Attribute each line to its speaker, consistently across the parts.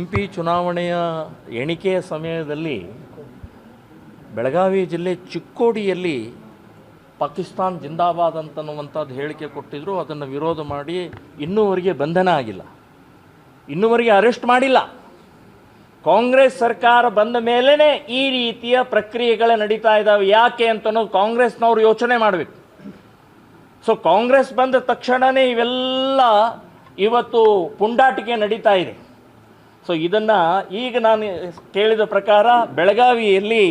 Speaker 1: M P ಚುನಾವಣೆಯ ಎಣಿಕೆಯ ಸಮಯದಲ್ಲಿ ಬೆಳಗಾವಿ ಜಿಲ್ಲೆ ಚಿಕ್ಕೋಡಿಯಲ್ಲಿ ಪಾಕಿಸ್ತಾನ್ ಜಿಂದಾಬಾದ್ ಅಂತನ್ನುವಂಥದ್ದು ಹೇಳಿಕೆ ಕೊಟ್ಟಿದ್ರು, ಅದನ್ನು ವಿರೋಧ ಮಾಡಿ ಇನ್ನೂವರೆಗೆ ಬಂಧನ ಆಗಿಲ್ಲ. ಇನ್ನೂವರೆಗೆ ಅರೆಸ್ಟ್ ಮಾಡಿಲ್ಲ. ಕಾಂಗ್ರೆಸ್ ಸರ್ಕಾರ ಬಂದ ಮೇಲೇ ಈ ರೀತಿಯ ಪ್ರಕ್ರಿಯೆಗಳೇ ನಡೀತಾ ಇದ್ದಾವೆ ಯಾಕೆ ಅಂತನೋ ಕಾಂಗ್ರೆಸ್ನವ್ರು ಯೋಚನೆ ಮಾಡಬೇಕು. ಸೊ ಕಾಂಗ್ರೆಸ್ ಬಂದ ತಕ್ಷಣವೇ ಇವೆಲ್ಲ ಇವತ್ತು ಪುಂಡಾಟಿಕೆ ನಡೀತಾ ಇದೆ. ಸೊ ಇದನ್ನು ಈಗ ನಾನು ಕೇಳಿದ ಪ್ರಕಾರ ಬೆಳಗಾವಿಯಲ್ಲಿ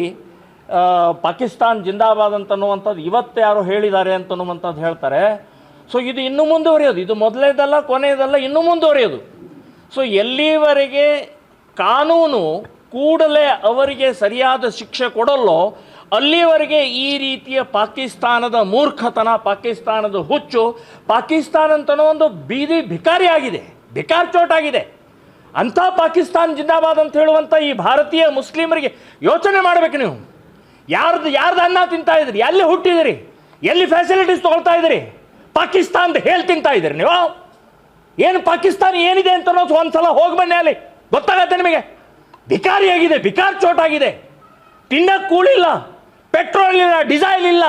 Speaker 1: ಪಾಕಿಸ್ತಾನ್ ಜಿಂದಾಬಾದ್ ಅಂತನ್ನುವಂಥದ್ದು ಇವತ್ತು ಯಾರೋ ಹೇಳಿದ್ದಾರೆ ಅಂತನ್ನುವಂಥದ್ದು ಹೇಳ್ತಾರೆ. ಸೊ ಇದು ಇನ್ನೂ ಮುಂದುವರಿಯೋದು. ಇದು ಮೊದಲೇದಲ್ಲ, ಕೊನೆಯದಲ್ಲ, ಇನ್ನೂ ಮುಂದುವರಿಯೋದು. ಸೊ ಎಲ್ಲಿವರೆಗೆ ಕಾನೂನು ಕೂಡಲೇ ಅವರಿಗೆ ಸರಿಯಾದ ಶಿಕ್ಷೆ ಕೊಡಲ್ಲೋ, ಅಲ್ಲಿವರೆಗೆ ಈ ರೀತಿಯ ಪಾಕಿಸ್ತಾನದ ಮೂರ್ಖತನ, ಪಾಕಿಸ್ತಾನದ ಹುಚ್ಚು, ಪಾಕಿಸ್ತಾನ ಅಂತನೋ ಒಂದು ಬೀದಿ ಭಿಕಾರಿ ಆಗಿದೆ ಭಿಕಾರ್ ಚೋಟಾಗಿದೆ. ಅಂಥ ಪಾಕಿಸ್ತಾನ್ ಜಿಂದಾಬಾದ್ ಅಂತ ಹೇಳುವಂಥ ಈ ಭಾರತೀಯ ಮುಸ್ಲಿಮರಿಗೆ ಯೋಚನೆ ಮಾಡಬೇಕು ನೀವು. ಯಾರ್ದು ಯಾರ್ದು ಅನ್ನ ತಿಂತಾ ಇದ್ರಿ ಎಲ್ಲಿ ಹುಟ್ಟಿದಿರಿ? ಎಲ್ಲಿ ಫೆಸಿಲಿಟೀಸ್ ತಗೊಳ್ತಾ ಇದ್ದೀರಿ? ಪಾಕಿಸ್ತಾನದ ಹೇಳಿ ತಿಂತಾ ಇದ್ದೀರಿ ನೀವು? ಏನು ಪಾಕಿಸ್ತಾನ ಏನಿದೆ ಅಂತ ಅನ್ನೋದು ಒಂದ್ಸಲ ಹೋಗಿ ಬನ್ನಿ ಅಲ್ಲಿ. ಗೊತ್ತಾಗತ್ತೆ ನಿಮಗೆ? ಭಿಕಾರಿಯಾಗಿದೆ, ಭಿಕಾರ್ ಚೋಟಾಗಿದೆ. ತಿನ್ನಕ್ಕೆ ಕೂಳಿಲ್ಲ, ಪೆಟ್ರೋಲ್ ಇಲ್ಲ, ಡಿಸೈಲ್ ಇಲ್ಲ.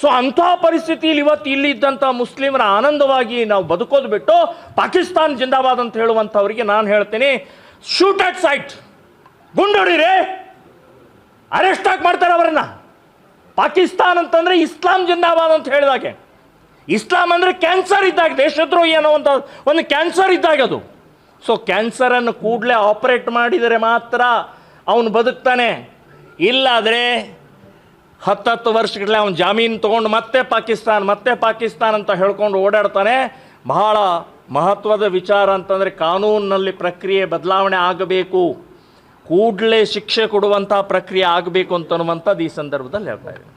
Speaker 1: ಸೊ ಅಂತಹ ಪರಿಸ್ಥಿತಿಯಲ್ಲಿ ಇವತ್ತು ಇಲ್ಲಿ ಇದ್ದಂಥ ಮುಸ್ಲಿಮರ ಆನಂದವಾಗಿ ನಾವು ಬದುಕೋದು ಬಿಟ್ಟು ಪಾಕಿಸ್ತಾನ್ ಜಿಂದಾಬಾದ್ ಅಂತ ಹೇಳುವಂಥವ್ರಿಗೆ ನಾನು ಹೇಳ್ತೀನಿ ಶೂಟ್ ಅಟ್ ಸೈಟ್ ಗುಂಡೊಡಿರಿ ಅರೆಸ್ಟ್ ಆಗಿ ಮಾಡ್ತಾರೆ ಅವರನ್ನ? ಪಾಕಿಸ್ತಾನ್ ಅಂತಂದ್ರೆ ಇಸ್ಲಾಂ ಜಿಂದಾಬಾದ್ ಅಂತ ಹೇಳಿದಾಗೆ. ಇಸ್ಲಾಂ ಅಂದರೆ ಕ್ಯಾನ್ಸರ್ ಇದ್ದಾಗ, ದೇಶದ್ರೋಹಿ ಅನ್ನೋ ಒಂದು ಒಂದು ಕ್ಯಾನ್ಸರ್ ಇದ್ದಾಗ ಅದು. ಸೊ ಕ್ಯಾನ್ಸರನ್ನು ಕೂಡಲೇ ಆಪರೇಟ್ ಮಾಡಿದರೆ ಮಾತ್ರ ಅವನು ಬದುಕ್ತಾನೆ. ಇಲ್ಲಾದರೆ ಹತ್ತತ್ತು ವರ್ಷಗಟ್ಟಲೆ ಅವನು ಜಾಮೀನು ತೊಗೊಂಡು ಮತ್ತೆ ಪಾಕಿಸ್ತಾನ್ ಮತ್ತೆ ಪಾಕಿಸ್ತಾನ್ ಅಂತ ಹೇಳ್ಕೊಂಡು ಓಡಾಡ್ತಾನೆ. ಬಹಳ ಮಹತ್ವದ ವಿಚಾರ ಅಂತಂದರೆ ಕಾನೂನಿನಲ್ಲಿ ಪ್ರಕ್ರಿಯೆ ಬದಲಾವಣೆ ಆಗಬೇಕು. ಕೂಡಲೇ ಶಿಕ್ಷೆ ಕೊಡುವಂಥ ಪ್ರಕ್ರಿಯೆ ಆಗಬೇಕು ಅಂತನ್ನುವಂಥದ್ದು ಈ ಸಂದರ್ಭದಲ್ಲಿ ಹೇಳ್ತಾ ಇದ್ದೀನಿ.